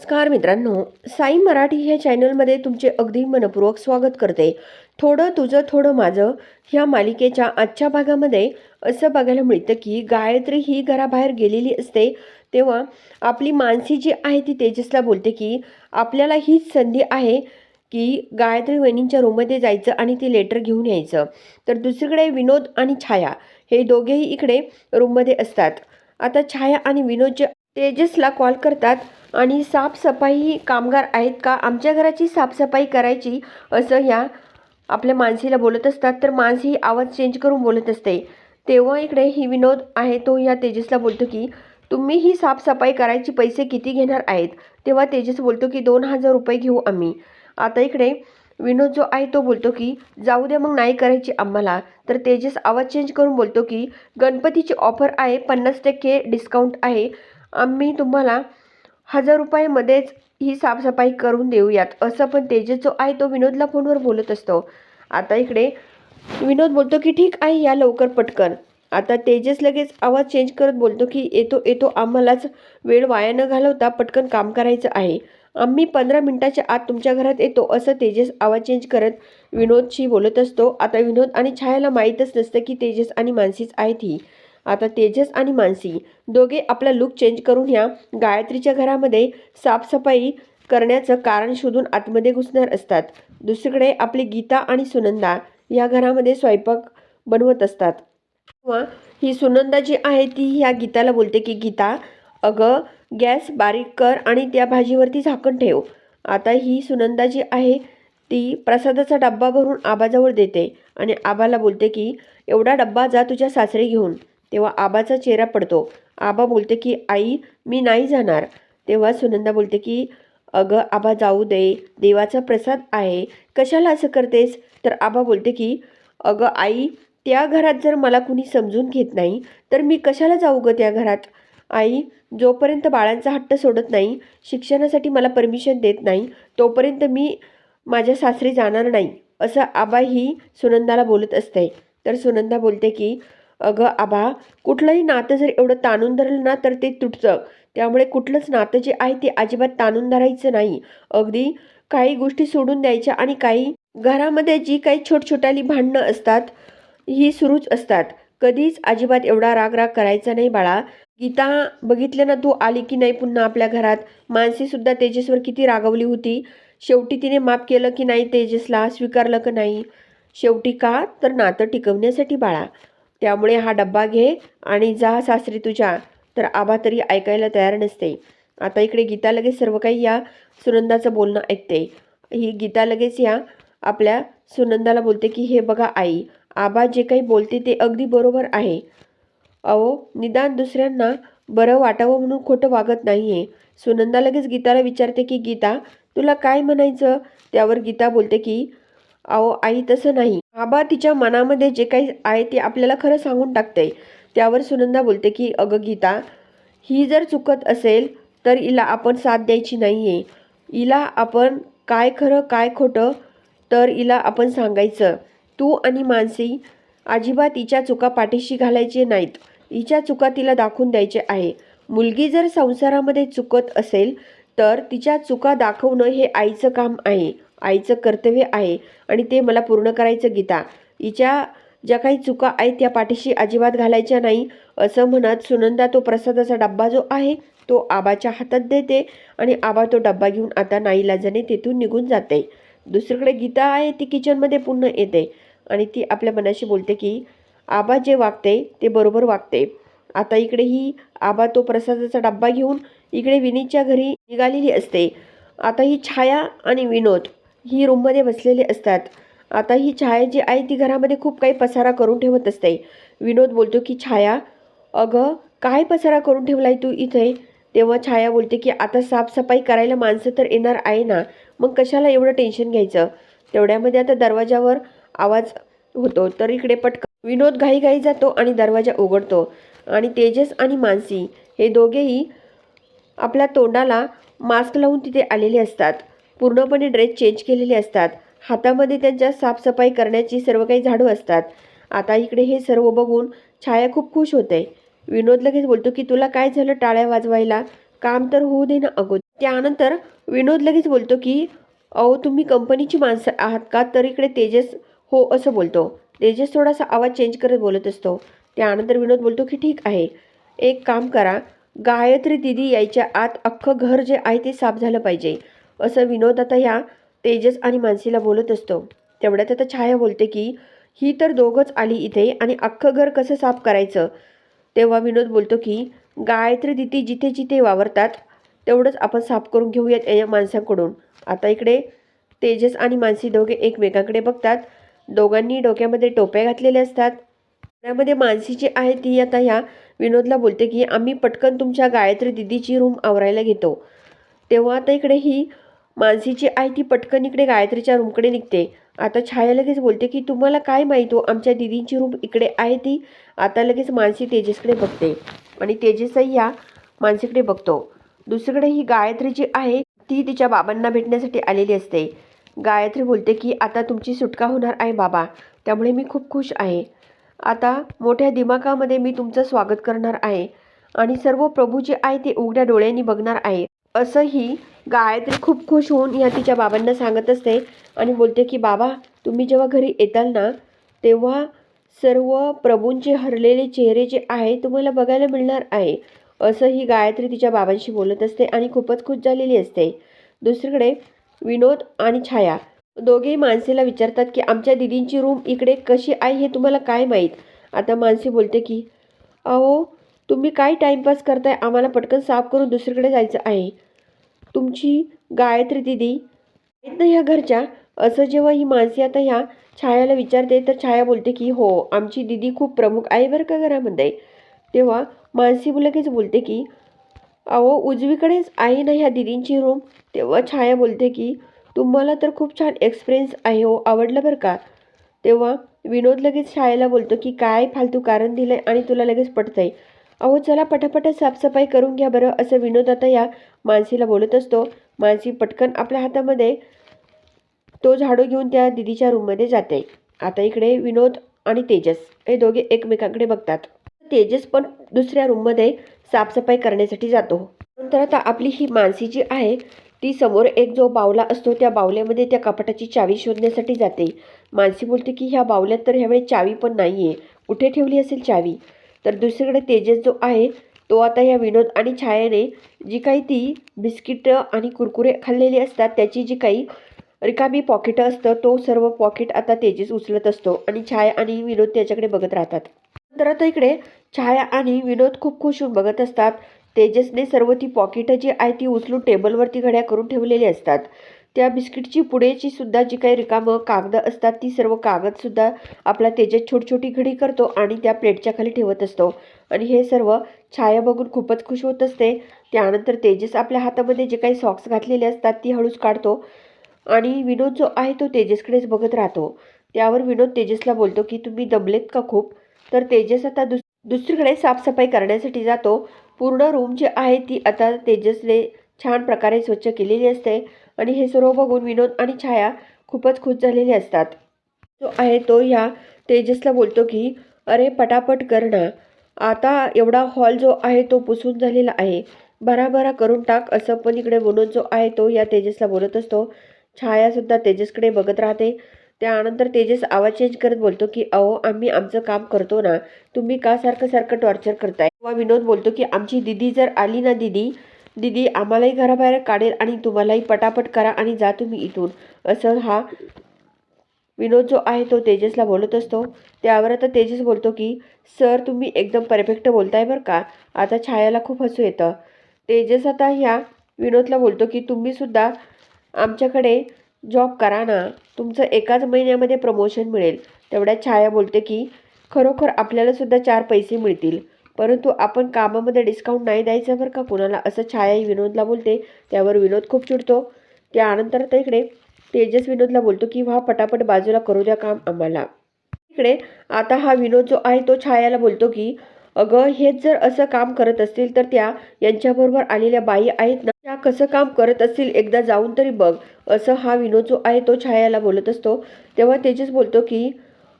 नमस्कार मित्रांनो साई मराठी ह्या चॅनलमध्ये तुमचे अगदी मनपूर्वक स्वागत करते. थोडं तुझं थोडं माझं ह्या मालिकेच्या आजच्या भागामध्ये असं बघायला मिळतं की गायत्री ही घराबाहेर गेलेली असते. तेव्हा आपली मानसी जी आहे ती तेजसला बोलते की आपल्याला हीच संधी आहे की गायत्री वहिनींच्या रूममध्ये जायचं आणि ते लेटर घेऊन यायचं. तर दुसरीकडे विनोद आणि छाया हे दोघेही इकडे रूममध्ये असतात. आता छाया आणि विनोद जे तेजसला कॉल करतात आणि साफसफाई कामगार आहेत का? आमच्या घराची साफसफाई करायची असं ह्या आपल्या मानसीला बोलत असतात. तर मानसी ही आवाज चेंज करून बोलत असते. तेव्हा इकडे ही विनोद आहे तो या तेजसला बोलतो की तुम्ही ही साफसफाई करायची पैसे किती घेणार आहेत? तेव्हा तेजस बोलतो की दोन हजार रुपये घेऊ आम्ही. आता इकडे विनोद जो आहे तो बोलतो की जाऊ दे मग नाही करायची आम्हाला. तर तेजस आवाज चेंज करून बोलतो की गणपतीची ऑफर आहे पन्नास टक्के डिस्काउंट आहे. आम्ही तुम्हाला हजार रुपयामध्येच ही साफसफाई करून देऊयात. असं पण तेजस जो आहे तो विनोदला फोनवर बोलत असतो. आता इकडे विनोद बोलतो की ठीक आहे या लवकर पटकन. आता तेजस लगेच आवाज चेंज करत बोलतो की येतो येतो आम्हालाच वेळ वाया न घालवता पटकन काम करायचं आहे. आम्ही पंधरा मिनिटाच्या आत तुमच्या घरात येतो असं तेजस आवाज चेंज करत विनोदशी बोलत असतो. आता विनोद आणि छायाला माहीतच नसतं की तेजस आणि मानसीच आहेत ही. आता तेजस आणि मानसी दोघे आपला लुक चेंज करून ह्या गायत्रीच्या घरामध्ये साफसफाई करण्याचं कारण शोधून आतमध्ये घुसणार असतात. दुसरीकडे आपली गीता आणि सुनंदा या घरामध्ये स्वयंपाक बनवत असतात. किंवा ही सुनंदा जी आहे ती ह्या गीताला बोलते की गीता अगं गॅस बारीक कर आणि त्या भाजीवरती झाकण ठेव. आता ही सुनंदा जी आहे ती प्रसादाचा डब्बा भरून आबाजवळ देते आणि आबाला बोलते की एवढा डब्बा जा तुझ्या सासरी घेऊन. तेव्हा आबाचा चेहरा पडतो. आबा बोलते की आई मी नाही जाणार. तेव्हा सुनंदा बोलते की अगं आबा जाऊ दे. देवाचा प्रसाद आहे. कशाला असं करतेस? तर आबा बोलते की अगं आई त्या घरात जर मला कुणी समजून घेत नाही तर मी कशाला जाऊ गं त्या घरात? आई जोपर्यंत बाळांचा हट्ट सोडत नाही शिक्षणासाठी मला परमिशन देत नाही तोपर्यंत मी माझ्या सासरी जाणार नाही. असं आबा ही सुनंदाला बोलत असते. तर सुनंदा बोलते की अगं आबा कुठलंही नातं जर एवढं ताणून धरलं ना तर ते तुटतं. त्यामुळे कुठलंच नातं जे आहे ते अजिबात ताणून धरायचं नाही. अगदी काही गोष्टी सोडून द्यायच्या आणि काही घरामध्ये जी काही छोटछोटाली भांडणं असतात ही सुरूच असतात. कधीच अजिबात एवढा राग राग करायचा नाही बाळा. गीता बघितलं ना तू आली की नाही पुन्हा आपल्या घरात? मानसीसुद्धा तेजसवर किती रागवली होती. शेवटी तिने माफ केलं की नाही तेजसला? स्वीकारलं की नाही? शेवटी का? तर नातं टिकवण्यासाठी बाळा. त्यामुळे हा डब्बा घे आणि जा सासरी तुझ्या. तर आबा तरी ऐकायला तयार नसते. आता इकडे गीता लगेच सर्व काही या सुनंदाचं बोलणं ऐकते. ही गीता लगेच या आपल्या सुनंदाला बोलते की हे बघा आई आबा जे काही बोलते ते अगदी बरोबर आहे. अहो निदान दुसऱ्यांना बरं वाटावं म्हणून खोटं वागत नाही आहे सुनंदा लगेच गीताला विचारते की गीता तुला काय म्हणायचं? त्यावर गीता बोलते की अहो आई तसं नाही. आबा तिच्या मनामध्ये जे काही आहे ते आपल्याला खरं सांगून टाकते त्यावर सुनंदा बोलते की अगं गीता ही जर चुकत असेल तर हिला आपण साथ द्यायची नाही आहे हिला आपण काय खरं काय खोटं तर हिला आपण सांगायचं. तू आणि मानसी अजिबात हिच्या चुका पाठीशी घालायचे नाहीत. हिच्या चुका तिला दाखवून द्यायचे आहे. मुलगी जर संसारामध्ये चुकत असेल तर तिच्या चुका दाखवणं हे आईचं काम आहे. आईचं कर्तव्य आहे आणि ते मला पूर्ण करायचं गीता. हिच्या ज्या काही चुका आहेत त्या पाठीशी अजिबात घालायच्या नाही असं म्हणत सुनंदा तो प्रसादाचा डब्बा जो आहे तो आबाच्या हातात देते आणि आबा तो डब्बा घेऊन आता नाईलाजाने तेथून निघून जाते. दुसरीकडे गीता आहे ती किचनमध्ये पुन्हा येते आणि ती आपल्या मनाशी बोलते की आबा जे वागते ते बरोबर वागते. आता इकडे ही आबा तो प्रसादाचा डब्बा घेऊन इकडे विनीतच्या घरी निघालेली असते. आता ही छाया आणि विनोद ही रूममध्ये बसलेले असतात. आता ही छाया जी आहे ती घरामध्ये खूप काही पसारा करून ठेवत असते. विनोद बोलतो की छाया अगं काय पसारा करून ठेवलाय तू इथे? तेव्हा छाया बोलते की आता साफसफाई करायला माणसं तर येणार आहे ना? मग कशाला एवढं टेन्शन घ्यायचं? तेवढ्यामध्ये आता दरवाजावर आवाज होतो तर इकडे पटकन विनोद घाईघाई जातो आणि दरवाजा उघडतो. आणि तेजस आणि मानसी हे दोघेही आपल्या तोंडाला मास्क लावून तिथे आलेले असतात. पूर्णपणे ड्रेस चेंज केलेले असतात. हातामध्ये त्यांच्या साफसफाई करण्याची सर्व काही झाडू असतात. आता इकडे हे सर्व बघून छाया खूप खुश होते. विनोद लगेच बोलतो की तुला काय झालं टाळ्या वाजवायला? काम तर होऊ दे ना अगोदर. त्यानंतर विनोद लगेच बोलतो की अहो तुम्ही कंपनीची माणसं आहात का? तर इकडे तेजस हो असं बोलतो. तेजस थोडासा आवाज चेंज करत बोलत असतो. त्यानंतर विनोद बोलतो की ठीक आहे. एक काम करा. गायत्री दिदी यायच्या आत अख्खं घर जे आहे ते साफ झालं पाहिजे. असं विनोद आता ह्या तेजस आणि मानसीला बोलत असतो. तेवढ्यात आता छाया बोलते की ही तर दोघंच आली इथे आणि अख्खं घर कसं साफ करायचं? तेव्हा विनोद बोलतो की गायत्री दिदी जिथे जिथे वावरतात तेवढंच आपण साफ करून घेऊयात या माणसांकडून. आता इकडे तेजस आणि मानसी दोघे एकमेकांकडे बघतात. दोघांनी डोक्यामध्ये टोप्या घातलेल्या असतात. त्यामध्ये मानसी जी आहे ती आता ह्या विनोदला बोलते की आम्ही पटकन तुमच्या गायत्री दिदीची रूम आवरायला घेतो. तेव्हा आता इकडे ही मानसीची आहे ती पटकन इकडे गायत्रीच्या रूमकडे निघते. आता छाया लगेच बोलते की तुम्हाला काय माहीत हो आमच्या दिदींची रूम इकडे आहे ती? आता लगेच मानसी तेजसकडे बघते. आणि तेजसही या मानसीकडे बघतो. दुसरीकडे ही गायत्री जी आहे ती तिच्या बाबांना भेटण्यासाठी आलेली असते. गायत्री बोलते की आता तुमची सुटका होणार आहे बाबा त्यामुळे मी खूप खुश आहे. आता मोठ्या दिमागामध्ये मी तुमचं स्वागत करणार आहे. आणि सर्व प्रभू जे आहे ते उघड्या डोळ्यांनी बघणार आहे. असंही गायत्री खूप खुश होऊन या तिच्या बाबांना सांगत असते आणि बोलते की बाबा तुम्ही जेव्हा घरी येताल ना तेव्हा सर्व प्रभूंचे हरलेले चेहरे जे आहे तुम्हाला बघायला मिळणार आहे. असं ही गायत्री तिच्या बाबांशी बोलत असते आणि खूपच खुश झालेली असते. दुसरीकडे विनोद आणि छाया दोघेही मानसीला विचारतात की आमच्या दिदींची रूम इकडे कशी आहे हे तुम्हाला काय माहीत? आता मानसी बोलते की अहो तुम्ही काय टाईमपास करताय? आम्हाला पटकन साफ करून दुसरीकडे जायचं आहे. तुमची गायत्री दिदी. आहेत ना ह्या घरच्या. असं जेव्हा ही माणसी आता ह्या छायाला विचारते तर छाया बोलते की हो आमची दिदी खूप प्रमुख आहे बरं का घरामध्ये? तेव्हा मानसी लगेच बोलते की अहो उजवीकडेच आहे ना ह्या दिदींची रूम तेव्हा छाया बोलते की तुम्हाला तर खूप छान एक्सपिरियन्स आहे हो आवडलं बरं का? तेव्हा विनोद लगेच छायाला बोलतो की काय फालतू कारण दिलं आहे आणि तुला लगेच पटतंय? अहो चला पटापट साफसफाई करून घ्या बरं असं विनोद आता या मानसीला बोलत असतो. मानसी पटकन आपल्या हातामध्ये तो झाडू घेऊन त्या दिदीच्या रूममध्ये जाते. आता इकडे विनोद आणि तेजस हे दोघे एकमेकांकडे बघतात. तेजस पण दुसऱ्या रूममध्ये साफसफाई करण्यासाठी जातो. नंतर आता आपली ही मानसी जी आहे ती समोर एक जो बावला असतो त्या बावल्यामध्ये त्या कपाटाची चावी शोधण्यासाठी जाते. मानसी बोलते की ह्या बावल्यात तर ह्यावेळी चावी पण नाही आहे कुठे ठेवली असेल चावी? तर दुसरीकडे तेजस जो आहे तो आता या विनोद आणि छायाने जी काही ती बिस्किटं आणि कुरकुरे खाल्लेली असतात त्याची जी काही रिकामी पॉकेटं असतं तो सर्व पॉकेट आता तेजस उचलत असतो आणि छाया आणि विनोद त्याच्याकडे बघत राहतात. तर आता इकडे छाया आणि विनोद खूप खुश होऊन बघत असतात. तेजसने सर्व ती पॉकेटं जी आहे ती उचलून टेबलवरती घड्या करून ठेवलेली असतात. त्या बिस्किटची पुढेची सुद्धा जी काही रिकामं कागदं असतात ती सर्व कागदसुद्धा आपला तेजस छोटी छोटी घडी करतो आणि त्या प्लेटच्या खाली ठेवत असतो. आणि हे सर्व छाया बघून खूपच खुश होत असते. त्यानंतर तेजस आपल्या हातामध्ये जे काही सॉक्स घातलेले असतात ती हळूच काढतो आणि विनोद जो आहे तो तेजसकडेच बघत राहतो. त्यावर विनोद तेजसला बोलतो की तुम्ही दमलेत का खूप? तर तेजस आता दुस दुसरीकडे साफसफाई करण्यासाठी जातो. पूर्ण रूम जी आहे ती आता तेजसने छान प्रकारे स्वच्छ केलेली असते. आणि हे सर्व बघून विनोद आणि छाया खूपच खुश झालेले असतात. जो आहे तो ह्या तेजसला बोलतो की अरे पटापट कर ना. आता एवढा हॉल जो आहे तो पुसून झालेला आहे. बराबरा करून टाक असं पण इकडे विनोद जो आहे तो या तेजसला बोलत असतो. छायासुद्धा तेजसकडे बघत राहते. त्यानंतर तेजस आवाज चेंज करत बोलतो की अहो आम्ही आमचं काम करतो ना. तुम्ही का सारखं सारखं टॉर्चर करताय? किंवा विनोद बोलतो की आमची दिदी जर आली ना दिदी दिदी आम्हालाही घराबाहेर काढेल आणि तुम्हालाही पटापट करा आणि जा तुम्ही इथून. असं हा विनोद जो आहे तो तेजसला बोलत असतो. त्यावर आता तेजस बोलतो की सर तुम्ही एकदम परफेक्ट बोलताय बरं का. आता छायाला खूप हसू येतं. तेजस आता ह्या विनोदला बोलतो की तुम्हीसुद्धा आमच्याकडे जॉब करा ना. तुमचं एकाच महिन्यामध्ये प्रमोशन मिळेल. तेवढ्या छाया बोलते की खरोखर आपल्यालासुद्धा चार पैसे मिळतील. परंतु आपण कामामध्ये डिस्काउंट नाही द्यायचं बरं का? कुणाला असं छायाही विनोदला बोलते त्यावर विनोद खूप चिडतो. त्यानंतर आता इकडे तेजस विनोदला बोलतो की व्हा पटापट बाजूला करू द्या काम आम्हाला. इकडे आता हा विनोद जो आहे तो छायाला बोलतो की अगं हेच जर असं काम करत असतील तर त्या यांच्याबरोबर आलेल्या बाई आहेत ना? त्या कसं काम करत असतील एकदा जाऊन तरी बघ. असं हा विनोद जो आहे तो छायाला बोलत असतो. तेव्हा तेजस बोलतो की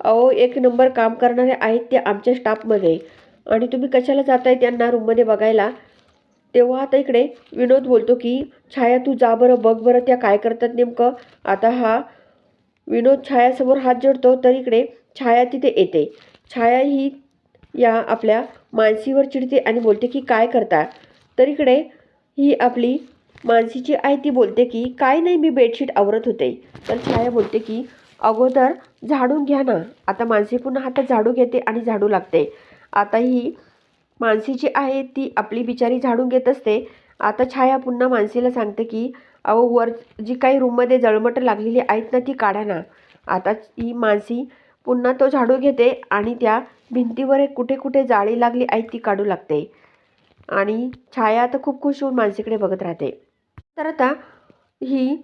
अहो एक नंबर काम करणारे आहेत ते आमच्या स्टाफमध्ये आणि तुम्ही कशाला जाताय त्यांना रूममध्ये बघायला? तेव्हा आता इकडे विनोद बोलतो की छाया तू जा बरं बघ बरं त्या काय करतात नेमकं? आता हा विनोद छायासमोर हात जोडतो तर इकडे छाया तिथे येते. छाया ही या आपल्या मानसीवर चिडते आणि बोलते की काय करता? तर इकडे ही आपली मानसीची आई ती बोलते की काय नाही मी बेडशीट आवरत होते. तर छाया बोलते की अगोदर झाडून घ्या ना. आता मानसी पुन्हा हातात झाडू घेते आणि झाडू लागते. आता ही मानसी जी आहे ती आपली बिचारी झाडून घेत असते. आता छाया पुन्हा मानसीला सांगते की अहो वर जी काही रूममध्ये जळमटं लागलेली आहेत ना ती काढा ना. आता ही मानसी पुन्हा तो झाडू घेते आणि त्या भिंतीवर एक कुठे कुठे जाळी लागली आहेत ती काढू लागते. आणि छाया आता खूप खुश होऊन मानसीकडे बघत राहते. तर आता ही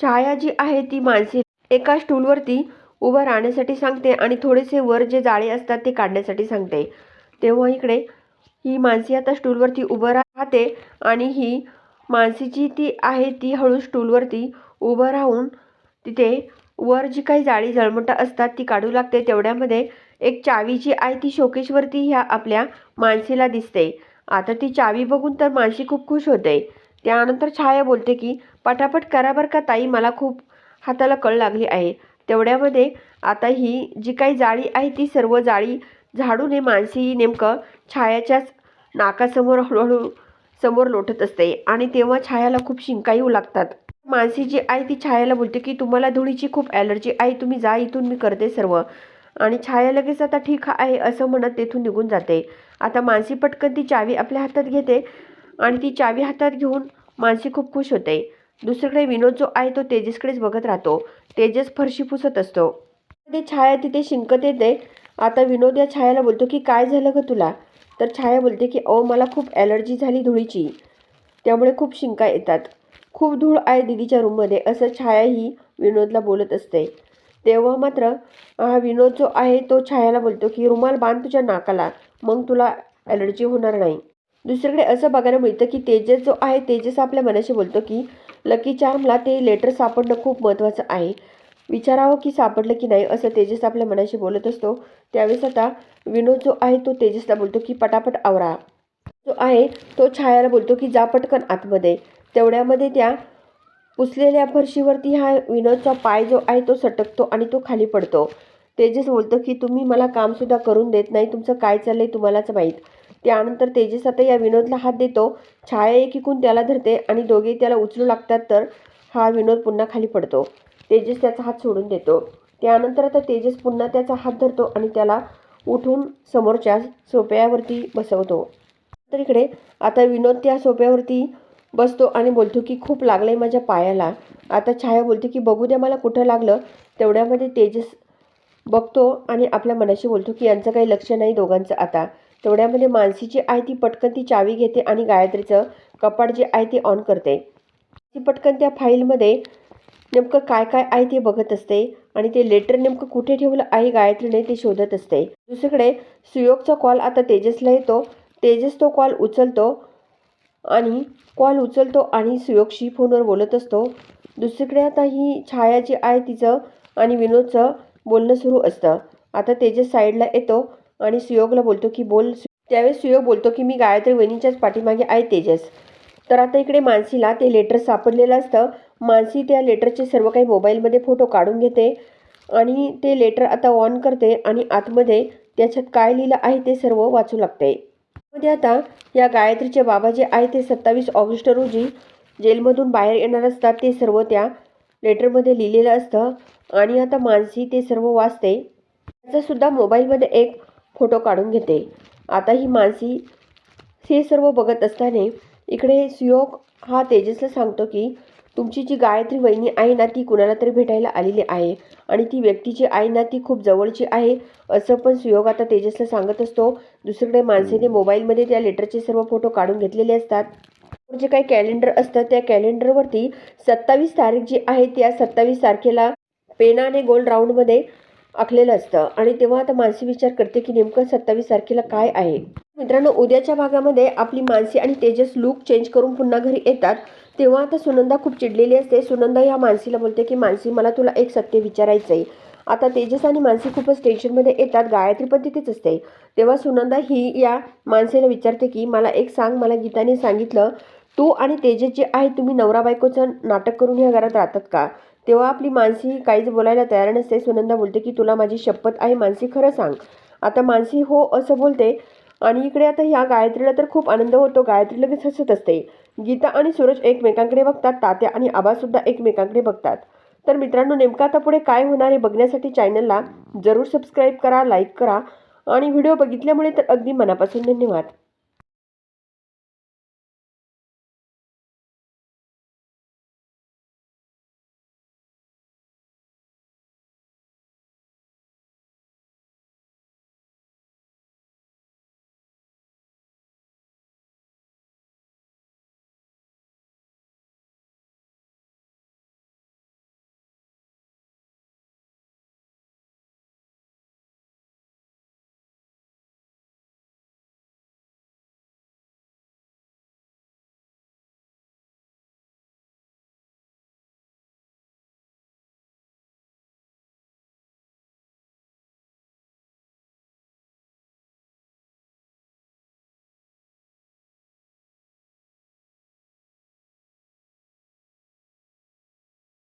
छाया जी आहे ती मानसी एका स्टूलवरती उभं राहण्यासाठी सांगते आणि थोडेसे वर जे जाळे असतात ते काढण्यासाठी सांगते. तेव्हा इकडे ही मानसी आता स्टूलवरती उभं राहते आणि ही मानसीची ती आहे ती हळू स्टूलवरती उभं राहून तिथे वर जी काही जाळी जळमटं असतात ती काढू लागते. तेवढ्यामध्ये एक चावी जी आहे ती शोकेशवरती ह्या आपल्या मानसीला दिसते. आता ती चावी बघून तर मानसी खूप खुश होते. त्यानंतर छाया बोलते की पटापट करा बरं का ताई मला खूप हाताला कळ लागली आहे. तेवढ्यामध्ये आता ही जी काही जाळी आहे ती सर्व जाळी झाडूने ही नेमकं छायाच्याच नाकासमोर हळूहळू समोर लोटत असते आणि तेव्हा छायाला खूप शिंका येऊ लागतात. मानसी जी आहे ती छायाला बोलते की तुम्हाला धुळीची खूप ॲलर्जी आहे तुम्ही जा इथून मी करते सर्व. आणि छाया लगेच आता ठीक आहे असं म्हणत तेथून निघून जाते. आता मानसी पटकन ती चावी आपल्या हातात घेते आणि ती चावी हातात घेऊन मानसी खूप खुश होते. दुसरीकडे विनोद जो आहे तो तेजसकडेच बघत राहतो. तेजस फरशी पुसत असतो. ते छाया तिथे शिंकत येते. आता विनोद या छायाला बोलतो की काय झालं ग तुला? तर छाया बोलते की अहो मला खूप ॲलर्जी झाली धुळीची. त्यामुळे खूप शिंका येतात. खूप धूळ आहे दिदीच्या रूममध्ये असं छाया ही विनोदला बोलत असते. तेव्हा मात्र हा विनोद जो आहे तो छायाला बोलतो की रुमाल बांध तुझ्या नाकाला. मग तुला ॲलर्जी होणार नाही. दुसरीकडे असं बघायला मिळतं की तेजस जो आहे तेजस आपल्या मनाशी बोलतो की लकी चार्मला ते लेटर सापडणं खूप महत्त्वाचं आहे. विचारावं की सापडलं की नाही असं तेजस आपल्या मनाशी बोलत असतो. त्यावेळेस आता विनोद जो आहे तो तेजसला बोलतो की पटापट आवरा. जो आहे तो छायाला बोलतो की जा पटकन आतमध्ये. तेवढ्यामध्ये त्या पुसलेल्या फरशीवरती हा विनोदचा पाय जो आहे तो सटकतो आणि तो खाली पडतो. तेजस बोलतो की तुम्ही मला कामसुद्धा करून देत नाही. तुमचं काय चाललंय तुम्हालाच माहीत. त्यानंतर तेजस आता या विनोदला हात देतो. छाया एकीकून त्याला धरते आणि दोघे त्याला उचलू लागतात तर हा विनोद पुन्हा खाली पडतो. तेजस त्याचा हात सोडून देतो. त्यानंतर आता तेजस पुन्हा त्याचा हात धरतो आणि त्याला उठून समोरच्या सोप्यावरती बसवतो. तर इकडे आता विनोद त्या सोप्यावरती बसतो आणि बोलतो की खूप लागलं आहे माझ्या पायाला. आता छाया बोलते की बघू द्या मला कुठं लागलं. तेवढ्यामध्ये तेजस बघतो आणि आपल्या मनाशी बोलतो की यांचं काही लक्ष नाही दोघांचं आता. तेवढ्यामध्ये मानसीची आहे ती पटकन ती चावी घेते आणि गायत्रीचं कपाट जे आहे ते ऑन करते. ती पटकन त्या फाईलमध्ये नेमकं काय काय आहे ते बघत असते आणि ते लेटर नेमकं कुठे ठेवलं आहे गायत्रीने ते शोधत असते. दुसरीकडे सुयोगचा कॉल आता तेजसला येतो. तेजस तो कॉल उचलतो आणि कॉल उचलतो आणि सुयोगशी फोनवर बोलत असतो. दुसरीकडे आता ही छाया जी आहे तिचं आणि विनोदचं बोलणं सुरू असतं. आता तेजस साईडला येतो. आणि सुयोगला बोलतो की बोल त्यावेळेस सुयोग बोलतो की मी गायत्री वहिनीच्याच पाठीमागे आहे तेजस. तर आता इकडे मानसीला ते लेटर सापडलेलं असतं. मानसी त्या लेटरचे सर्व काही मोबाईलमध्ये फोटो काढून घेते आणि ते लेटर आता ऑन करते आणि आतमध्ये त्याच्यात काय लिहिलं आहे ते सर्व वाचू लागते. मध्ये आता या गायत्रीचे बाबा जे आहे ते सत्तावीस ऑगस्ट रोजी जेलमधून बाहेर येणार असतात ते सर्व त्या लेटरमध्ये लिहिलेलं असतं आणि आता मानसी ते सर्व वाचते. त्याचासुद्धा मोबाईलमध्ये एक फोटो काढून घेते. आता ही मानसी हे सर्व बघत असताना इकडे सुयोग हा तेजसला सांगतो की तुमची जी गायत्री वहिनी आहे ना ती कुणाला तरी भेटायला आलेली आहे आणि ती व्यक्तीची आहे ना ती खूप जवळची आहे. असं पण सुयोग आता तेजसला सांगत असतो. दुसरीकडे माणसेने मोबाईलमध्ये त्या लेटरचे सर्व फोटो काढून घेतलेले असतात. जे काही कॅलेंडर असतं त्या कॅलेंडरवरती सत्तावीस तारीख जी आहे त्या सत्तावीस तारखेला पेनाने गोल राऊंडमध्ये आखलेलं असतं. आणि तेव्हा आता मानसी विचार करते की नेमकं सत्तावीस तारखेला काय आहे? मित्रांनो उद्याच्या भागामध्ये आपली मानसी आणि तेजस लुक चेंज करून पुन्हा घरी येतात. तेव्हा आता सुनंदा खूप चिडलेली असते. सुनंदा या मानसीला बोलते की मानसी मला तुला एक सत्य विचारायचं आहे आता तेजस आणि मानसी खूपच टेन्शनमध्ये येतात. गायत्री पण तिथेच असते. तेव्हा सुनंदा ही या मानसीला विचारते की मला एक सांग. मला गीताने सांगितलं तू आणि तेजस जे आहे तुम्ही नवरा बायकोचं नाटक करून ह्या घरात राहतात का? तेव्हा आपली मानसी काहीच बोलायला तयार नसते. सुनंदा बोलते की तुला माझी शपथ आहे मानसी खरं सांग. आता मानसी हो असं बोलते. आणि इकडे आता ह्या गायत्रीला तर खूप आनंद होतो. गायत्री लगेच हसत असते. गीता आणि सूरज एकमेकांकडे बघतात. तात्या आणि आबासुद्धा एकमेकांकडे बघतात. तर मित्रांनो नेमकं आता पुढे काय होणार आहे बघण्यासाठी चॅनलला जरूर सबस्क्राईब करा लाईक करा. आणि व्हिडिओ बघितल्यामुळे तर अगदी मनापासून धन्यवाद.